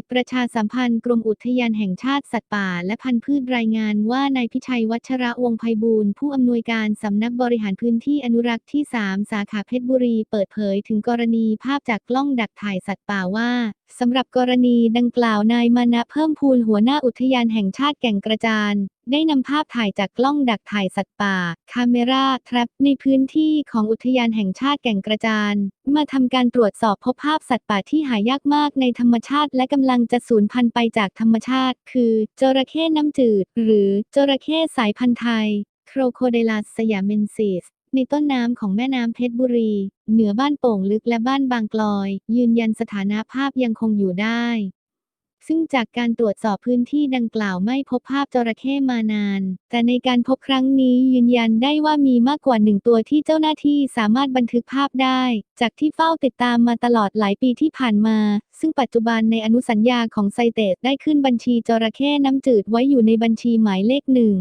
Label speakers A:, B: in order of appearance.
A: จประชาสัมพันธ์กรมอุทยานแห่งชาติสัตว์ป่า และพันธุ์พืชรายงานว่านายพิชัยวัชระวงไพบูลย์ผู้อำนวยการสำนักบริหารพื้นที่อนุรักษ์ที่ 3 สาขาเพชรบุรีเปิดเผยถึงกรณีภาพจากกล้องดักถ่ายสัตว์ป่าว่าสำหรับกรณีดังกล่าวนายมานะเพิ่มพูนหัวหน้าอุทยานแห่งชาติแก่งกระจาน ได้นำภาพถ่ายจากกล้องดักถ่ายสัตว์ป่า คาเมราทรัพในพื้นที่ของอุทยานแห่งชาติแก่งกระจาน มาทำการตรวจสอบพบภาพสัตว์ป่าที่หายากมากในธรรมชาติ และกำลังจะสูญพันธุ์ไปจากธรรมชาติ คือ จระเข้น้ำจืด หรือจระเข้สายพันธุ์ไทย โครโคเดลัสสยาเมนซิสในต้นน้ำของแม่น้ำเพชรบุรี เหนือบ้านโป่งลึกและบ้านบางกลอย ยืนยันสถานะภาพยังคงอยู่ได้ ซึ่งจากการตรวจสอบพื้นที่ดังกล่าวไม่พบภาพจระเข้มานาน แต่ในการพบครั้งนี้ยืนยันได้ว่ามีมากกว่าหนึ่งตัวที่เจ้าหน้าที่สามารถบันทึกภาพได้ จากที่เฝ้าติดตามมาตลอดหลายปีที่ผ่านมา ซึ่งปัจจุบันในอนุสัญญาของไซเตสได้ขึ้นบัญชีจระเข้น้ำจืดไว้อยู่ในบัญชีหมายเลขหนึ่ง